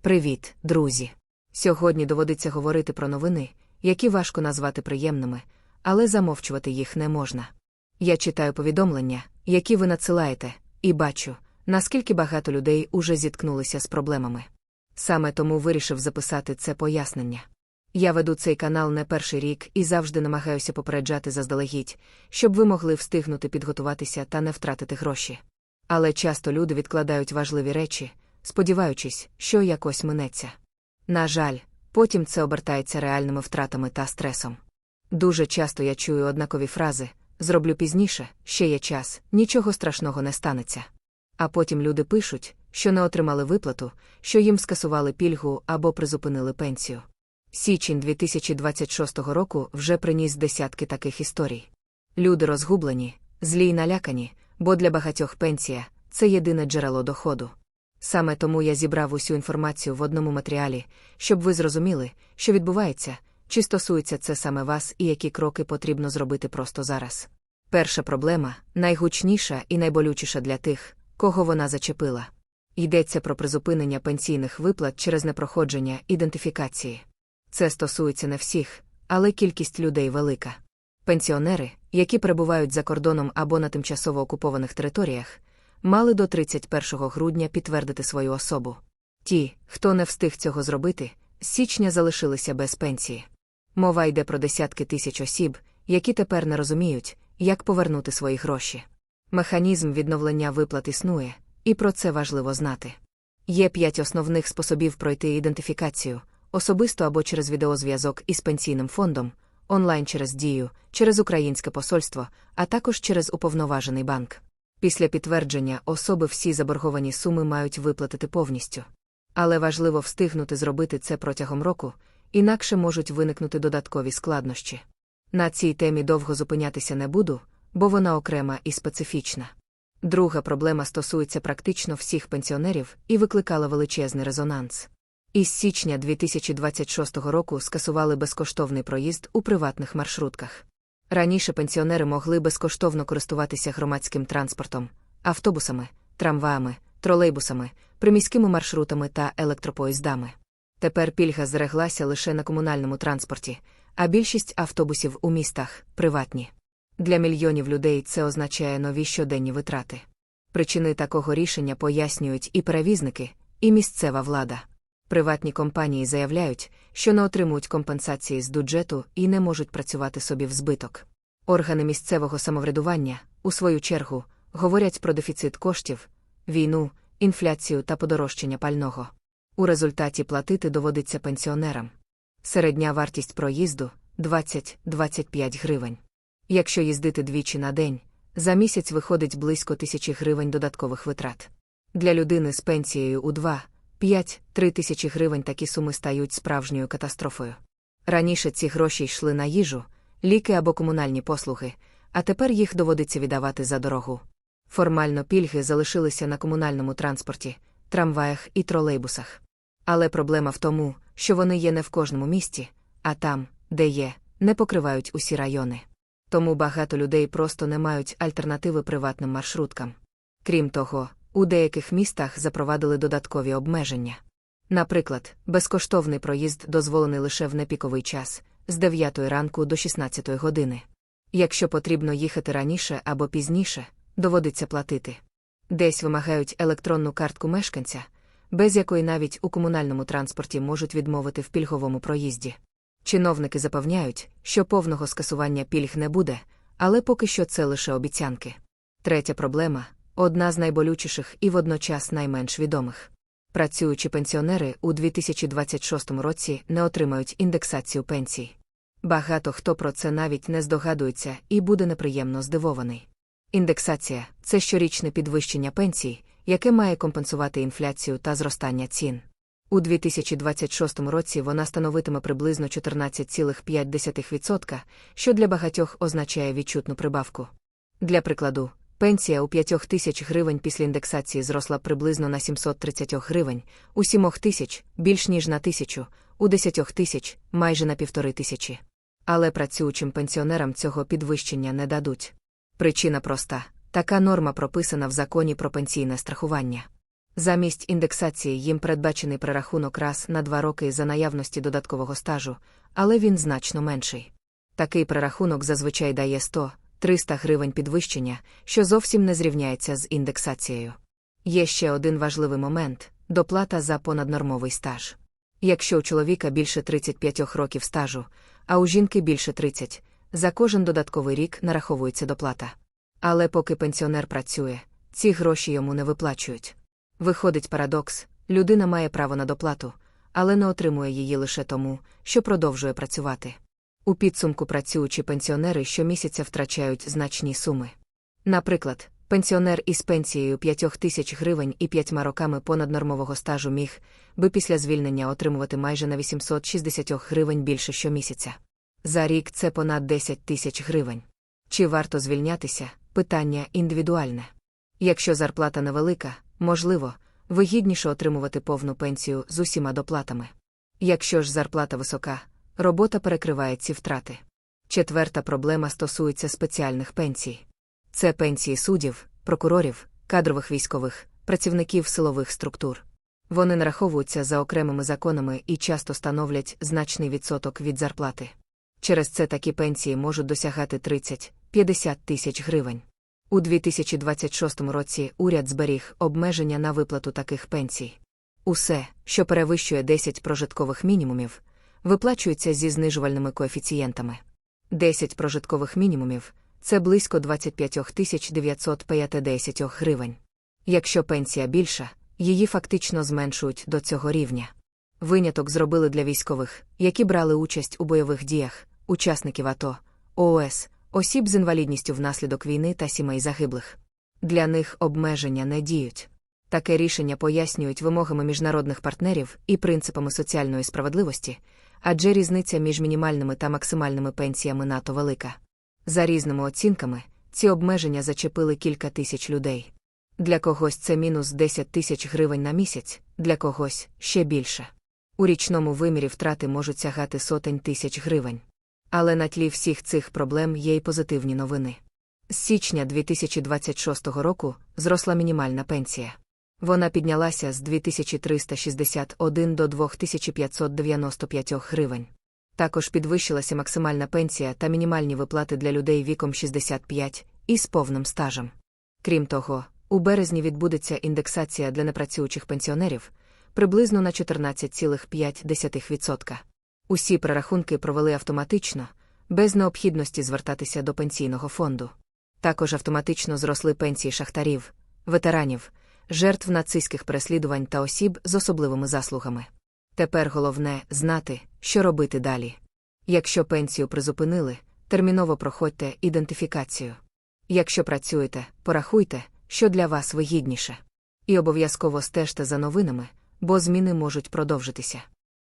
Привіт, друзі! Сьогодні доводиться говорити про новини, які важко назвати приємними, але замовчувати їх не можна. Я читаю повідомлення, які ви надсилаєте, і бачу, наскільки багато людей уже зіткнулися з проблемами. Саме тому вирішив записати це пояснення. Я веду цей канал не перший рік і завжди намагаюся попереджати заздалегідь, щоб ви могли встигнути підготуватися та не втратити гроші. Але часто люди відкладають важливі речі, сподіваючись, що якось минеться. На жаль, потім це обертається реальними втратами та стресом. Дуже часто я чую однакові фрази зроблю пізніше, ще є час, нічого страшного не станеться. А потім люди пишуть, що не отримали виплату, що їм скасували пільгу або призупинили пенсію. Січень 2026 року вже приніс десятки таких історій. Люди розгублені, злі й налякані, бо для багатьох пенсія це єдине джерело доходу. Саме тому я зібрав усю інформацію в одному матеріалі, щоб ви зрозуміли, що відбувається, чи стосується це саме вас і які кроки потрібно зробити просто зараз. Перша проблема найгучніша і найболючіша для тих, кого вона зачепила. Йдеться про призупинення пенсійних виплат через непроходження ідентифікації. Це стосується не всіх, але кількість людей велика. Пенсіонери, які перебувають за кордоном або на тимчасово окупованих територіях, мали до 31 грудня підтвердити свою особу. Ті, хто не встиг цього зробити, з січня залишилися без пенсії. Мова йде про десятки тисяч осіб, які тепер не розуміють, як повернути свої гроші. Механізм відновлення виплат існує, і про це важливо знати. Є п'ять основних способів пройти ідентифікацію, особисто або через відеозв'язок із пенсійним фондом, онлайн через дію, через українське посольство, а також через уповноважений банк. Після підтвердження особи всі заборговані суми мають виплатити повністю. Але важливо встигнути зробити це протягом року, інакше можуть виникнути додаткові складнощі. На цій темі довго зупинятися не буду, бо вона окрема і специфічна. Друга проблема стосується практично всіх пенсіонерів і викликала величезний резонанс. Із січня 2026 року скасували безкоштовний проїзд у приватних маршрутках. Раніше пенсіонери могли безкоштовно користуватися громадським транспортом, автобусами, трамваями, тролейбусами, приміськими маршрутами та електропоїздами. Тепер пільга зреглася лише на комунальному транспорті, а більшість автобусів у містах приватні. Для мільйонів людей це означає нові щоденні витрати. Причини такого рішення пояснюють і перевізники, і місцева влада. Приватні компанії заявляють, що не отримують компенсації з бюджету і не можуть працювати собі в збиток. Органи місцевого самоврядування, у свою чергу, говорять про дефіцит коштів, війну, інфляцію та подорожчання пального. У результаті платити доводиться пенсіонерам. Середня вартість проїзду 20-25 гривень. Якщо їздити двічі на день, за місяць виходить близько тисячі гривень додаткових витрат. Для людини з пенсією у 2 5-3 тисячі гривень такі суми стають справжньою катастрофою. Раніше ці гроші йшли на їжу, ліки або комунальні послуги, а тепер їх доводиться віддавати за дорогу. Формально пільги залишилися на комунальному транспорті, трамваях і тролейбусах. Але проблема в тому, що вони є не в кожному місті, а там, де є, не покривають усі райони. Тому багато людей просто не мають альтернативи приватним маршруткам. Крім того, у деяких містах запровадили додаткові обмеження. Наприклад, безкоштовний проїзд дозволений лише в непіковий час з 9 ранку до 16 години. Якщо потрібно їхати раніше або пізніше, доводиться платити. Десь вимагають електронну картку мешканця, без якої навіть у комунальному транспорті можуть відмовити в пільговому проїзді. Чиновники запевняють, що повного скасування пільг не буде, але поки що це лише обіцянки. Третя проблема одна з найболючіших і водночас найменш відомих. Працюючі пенсіонери у 2026 році не отримають індексацію пенсій. Багато хто про це навіть не здогадується і буде неприємно здивований. Індексація це щорічне підвищення пенсій, яке має компенсувати інфляцію та зростання цін. У 2026 році вона становитиме приблизно 14,5%, що для багатьох означає відчутну прибавку. Для прикладу, пенсія у 5 тисяч гривень після індексації зросла приблизно на 730 гривень, у 7 тисяч більш ніж на тисячу, у 10 тисяч майже на півтори тисячі. Але працюючим пенсіонерам цього підвищення не дадуть. Причина проста така норма прописана в законі про пенсійне страхування. Замість індексації їм передбачений перерахунок раз на два роки за наявності додаткового стажу, але він значно менший. Такий перерахунок зазвичай дає 100-300 гривень підвищення, що зовсім не зрівняється з індексацією. Є ще один важливий момент доплата за понаднормовий стаж. Якщо у чоловіка більше 35 років стажу, а у жінки більше 30, за кожен додатковий рік нараховується доплата. Але поки пенсіонер працює, ці гроші йому не виплачують. Виходить парадокс людина має право на доплату, але не отримує її лише тому, що продовжує працювати. У підсумку працюючі пенсіонери щомісяця втрачають значні суми. Наприклад, пенсіонер із пенсією 5 тисяч гривень і п'ятьма роками понаднормового стажу міг би після звільнення отримувати майже на 860 гривень більше щомісяця. За рік це понад 10 тисяч гривень. Чи варто звільнятися? Питання індивідуальне. Якщо зарплата невелика, можливо, вигідніше отримувати повну пенсію з усіма доплатами. Якщо ж зарплата висока, робота перекриває ці втрати. Четверта проблема стосується спеціальних пенсій. Це пенсії суддів, прокурорів, кадрових військових, працівників силових структур. Вони нараховуються за окремими законами і часто становлять значний відсоток від зарплати. Через це такі пенсії можуть досягати 30-50 тисяч гривень. У 2026 році уряд зберіг обмеження на виплату таких пенсій. Усе, що перевищує 10 прожиткових мінімумів, виплачується зі знижувальними коефіцієнтами. 10 прожиткових мінімумів це близько 25 950 гривень. Якщо пенсія більша, її фактично зменшують до цього рівня. Виняток зробили для військових, які брали участь у бойових діях, учасників АТО, ООС, осіб з інвалідністю внаслідок війни та сімей загиблих. Для них обмеження не діють. Таке рішення пояснюють вимогами міжнародних партнерів і принципами соціальної справедливості, адже різниця між мінімальними та максимальними пенсіями НАТО велика. За різними оцінками, ці обмеження зачепили кілька тисяч людей. Для когось це мінус 10 тисяч гривень на місяць, для когось ще більше. У річному вимірі втрати можуть сягати сотень тисяч гривень. Але на тлі всіх цих проблем є й позитивні новини. З січня 2026 року зросла мінімальна пенсія. Вона піднялася з 2361 до 2595 гривень. Також підвищилася максимальна пенсія та мінімальні виплати для людей віком 65 і з повним стажем. Крім того, у березні відбудеться індексація для непрацюючих пенсіонерів приблизно на 14,5%. Усі прорахунки провели автоматично, без необхідності звертатися до пенсійного фонду. Також автоматично зросли пенсії шахтарів, ветеранів, жертв нацистських переслідувань та осіб з особливими заслугами. Тепер головне знати, що робити далі. Якщо пенсію призупинили, терміново проходьте ідентифікацію. Якщо працюєте, порахуйте, що для вас вигідніше. І обов'язково стежте за новинами, бо зміни можуть продовжитися.